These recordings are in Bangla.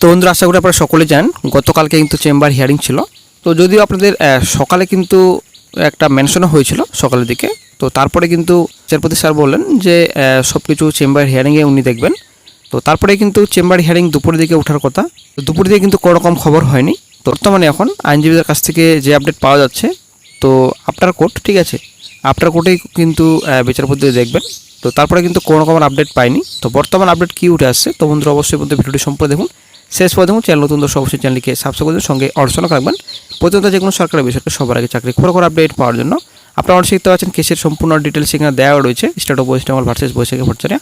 তো বন্ধুরা, আশা করি আপনারা সকলে জানেন, গতকালকে কিন্তু চেম্বার হিয়ারিং ছিল। তো যদিও আপনাদের সকালে কিন্তু একটা মেনশনও হয়েছিল সকালের দিকে, তো তারপরে কিন্তু বিচারপতি স্যার বললেন যে সব কিছু চেম্বার হিয়ারিংয়ে উনি দেখবেন। তো তারপরে কিন্তু চেম্বার হিয়ারিং দুপুরের দিকে ওঠার কথা। দুপুর দিকে কিন্তু কোনো রকম খবর হয়নি। বর্তমানে এখন আইনজীবীদের কাছ থেকে যে আপডেট পাওয়া যাচ্ছে, তো আফটার কোর্ট, ঠিক আছে? আফটার কোর্টেই কিন্তু বিচারপতি দেখবেন। তো তারপরে কিন্তু কোনো রকম আপডেট পাইনি। তো বর্তমান আপডেট কি উঠে আসছে, তো বন্ধুরা অবশ্যই বন্ধু ভিডিওটি সম্পর্কে দেখুন। শেষ পর্যন্ত চ্যানেল নতুন দর্শক অবশ্যই চ্যানেলকে সাবস্ক্রাইব করে সঙ্গে অর্চনা রাখবেন। প্রতিনিয়ত যে কোনো সরকারি বিষয়কে সবার আগে চাকরি খবর খবর আপডেট পাওয়ার জন্য। আপনারা শিখতে পাচ্ছেন কেসের সম্পূর্ণ ডিটেলস এখানে দেওয়া রয়েছে। State of West Bengal versus Baishakhi Bhattacharya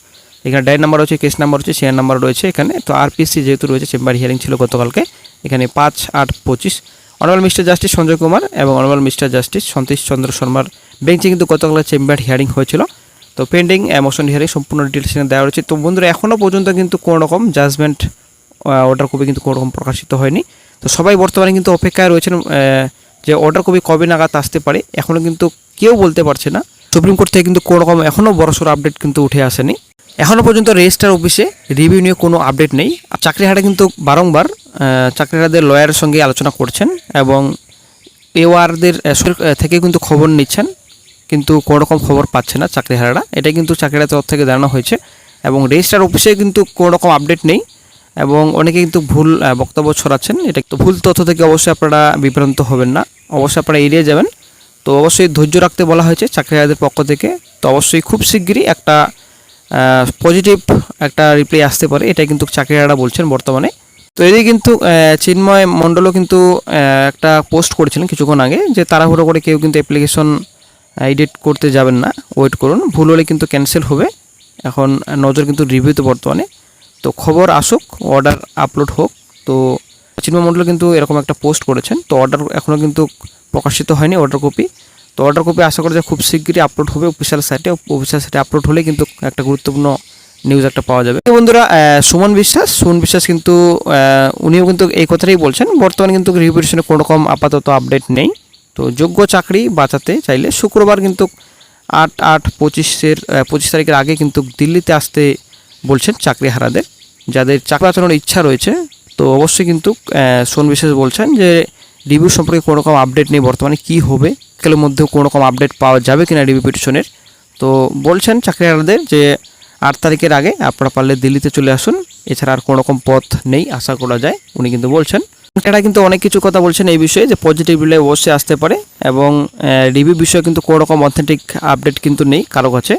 এখানে ডায়ের নাম্বার রয়েছে কেস নাম্বার রয়েছে শেয়ার নাম্বার রয়েছে এখানে। তো আরপিসি যেহেতু রয়েছে চেম্বার হিয়ারিং ছিল গতকালকে, এখানে পাঁচ, আট, পঁচিশ। Honourable mister justice Sanjay Kumar এবং honourable mister justice Santosh Chandra শর্মার বেঞ্চে কিন্তু গতকাল চেম্বার হিয়ারিং হয়েছিল। তো পেন্ডিং মোশন হিয়ারিং সম্পূর্ণ ডিটেলস এখানে দেওয়া রয়েছে। তো বন্ধুরা এখনও পর্যন্ত কিন্তু কোনো রকম জাজমেন্ট অর্ডার কপি কিন্তু কোনো রকম প্রকাশিত হয়নি। তো সবাই বর্তমানে কিন্তু অপেক্ষায় রয়েছেন যে অর্ডার কপি কবে নাগাদ আসতে পারে এখনও কিন্তু কেউ বলতে পারছে না। সুপ্রিম কোর্ট থেকে কিন্তু কোনো রকম এখনও বড়সড় আপডেট কিন্তু উঠে আসেনি। এখনও পর্যন্ত রেজিস্ট্রার অফিসে রিভিউ নিয়ে কোনো আপডেট নেই। চাকরিহারা কিন্তু বারংবার চাকরিহারাদের লয়ারের সঙ্গে আলোচনা করছেন এবং এওয়ারদের থেকে কিন্তু খবর নিচ্ছেন, কিন্তু কোনো রকম খবর পাচ্ছে না চাকরিহারারা। এটা কিন্তু চাকরিহারা তরফ থেকে জানানো হয়েছে এবং রেজিস্ট্রার অফিসে কিন্তু কোনো রকম আপডেট নেই। এবং অনেকে কিন্তু ভুল বক্তব্য ছড়াচ্ছেন। এটা তো ভুল তথ্য থেকে অবশ্যই আপনারা বিভ্রান্ত হবেন না। অবশ্যই আপনারা এড়িয়ে যাবেন। তো অবশ্যই ধৈর্য রাখতে বলা হয়েছে চাকরিহারাদের পক্ষ থেকে। তো অবশ্যই খুব শিগগিরই একটা পজিটিভ একটা রিপ্লাই আসতে পারে। এটা কিন্তু চাকরিহারা বলছেন বর্তমানে। তো এদিকে কিন্তু চিন্ময় মণ্ডলও কিন্তু একটা পোস্ট করেছিলেন কিছুক্ষণ আগে যে তাড়াহুড়ো করে কেউ কিন্তু অ্যাপ্লিকেশন এডিট করতে যাবেন না। ওয়েট করুন। ভুল হলে কিন্তু ক্যান্সেল হবে। এখন নজর কিন্তু রিভিউতে বর্তমানে। তো খবর আসুক। অর্ডার আপলোড হোক, তো চিন্ময় মণ্ডল কিন্তু এরকম একটা পোস্ট করেছেন, তো অর্ডার এখনও কিন্তু প্রকাশিত হয়নি অর্ডার কপি তো অর্ডার কপি আশা করি যে খুব শিগগিরই আপলোড হবে অফিসিয়াল সাইটে অফিসিয়াল সাইটে আপলোড হলে কিন্তু একটা গুরুত্বপূর্ণ নিউজ একটা পাওয়া যাবে। বন্ধুরা সুমন বিশ্বাস সুমন বিশ্বাস কিন্তু উনিও কিন্তু এই কথাটাই বলছেন, বর্তমানে কিন্তু রিভিউশনে কোনো রকম আপাতত আপডেট নেই, তো যোগ্য চাকরি বাঁচাতে চাইলে শুক্রবার কিন্তু আট আট পঁচিশের পঁচিশ তারিখের আগে কিন্তু দিল্লিতে আসতে বলছেন চাকরি হারাদের যাদের চাকরি বাঁচানোর ইচ্ছা রয়েছে, তো অবশ্যই কিন্তু সোন বিশেষ বলছেন যে রিভিউ সম্পর্কে কোনো রকম আপডেট নেই, বর্তমানে কি হবে কালের মধ্যেও কোনো রকম আপডেট পাওয়া যাবে কিনা রিভিউ পিটিশনের তো বলছেন চাকরিহারাদের যে, আট তারিখের আগে আপনারা পারলে দিল্লিতে চলে আসুন, এছাড়া আর কোনো রকম পথ নেই, আশা করা যায়, উনি কিন্তু বলছেন। এটা কিন্তু অনেক কিছু কথা বলছেন এই বিষয়ে, যে পজিটিভ রিপ্লাই অবশ্যই আসতে পারে, এবং রিভিউ বিষয়ে কিন্তু কোনো রকম অথেন্টিক আপডেট কিন্তু নেই কারও কাছে।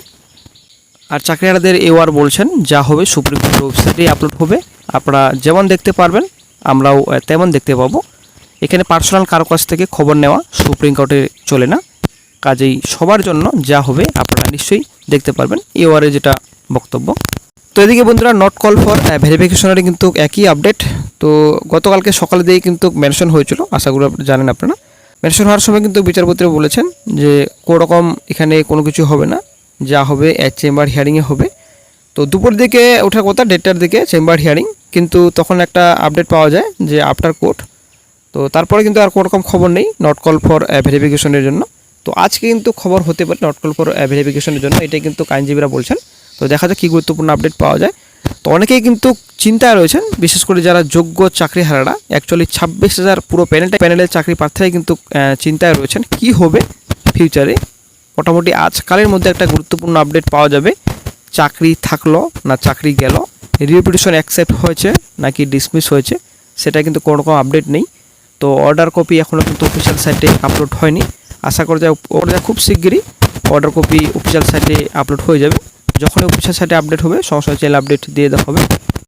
আর চাকরিহারাদের এওয়ার বলছেন, যা হবে সুপ্রিম কোর্টের ওয়েবসাইটেই আপলোড হবে। আপনারা যেমন দেখতে পারবেন, আমরাও তেমন দেখতে পাবো। এখানে পার্সোনাল কারও কাছ থেকে খবর নেওয়া সুপ্রিম কোর্টে চলে না। কাজেই সবার জন্য যা হবে আপনারা নিশ্চয়ই দেখতে পারবেন এওয়ারে যেটা বক্তব্য। তো এদিকে বন্ধুরা নট কল ফর ভেরিফিকেশনের কিন্তু একই আপডেট তো গতকালকে সকালে দিকে কিন্তু মেনশন হয়েছিল, আশা করি জানেন আপনারা। মেনশন হওয়ার সময় কিন্তু বিচারপতিরা বলেছেন যে কোনো রকম এখানে কোনো কিছু হবে না। যা হবে এক চেম্বার হিয়ারিংয়ে হবে। তো দুপুর দিকে ওঠার কথা, দেড়টার দিকে চেম্বার হিয়ারিং কিন্তু তখন একটা আপডেট পাওয়া যায় যে আফটার কোর্ট তো তারপরে কিন্তু আর কোনোরকম খবর নেই নট কল ফর ভেরিফিকেশনের জন্য। তো আজকে কিন্তু খবর হতে পারে নট কল ফর ভেরিফিকেশনের জন্য, এটাই কিন্তু আইনজীবীরা বলছেন। তো দেখা যাক কী গুরুত্বপূর্ণ আপডেট পাওয়া যায়। তো অনেকেই কিন্তু চিন্তায় রয়েছেন, বিশেষ করে যারা যোগ্য চাকরি হারারা অ্যাকচুয়ালি ছাব্বিশ হাজার পুরো প্যানেলটা প্যানেলের চাকরি প্রার্থীরাই কিন্তু চিন্তায় রয়েছেন কি হবে ফিউচারে মোটামুটি আজকালের মধ্যে একটা গুরুত্বপূর্ণ আপডেট পাওয়া যাবে। চাকরি থাকল না চাকরি গেল। রিপিটিশন অ্যাকসেপ্ট হয়েছে নাকি ডিসমিস হয়েছে, সেটা কিন্তু কোনো রকম আপডেট নেই। তো অর্ডার কপি এখনও কিন্তু অফিসিয়াল সাইটে আপলোড হয়নি। আশা করা যায় ওরা খুব শিগগিরই অর্ডার কপি অফিসিয়াল সাইটে আপলোড হয়ে যাবে। যখনই অফিসিয়াল সাইটে আপডেট হবে সঙ্গে চ্যানেল আপডেট দিয়ে দেওয়া হবে।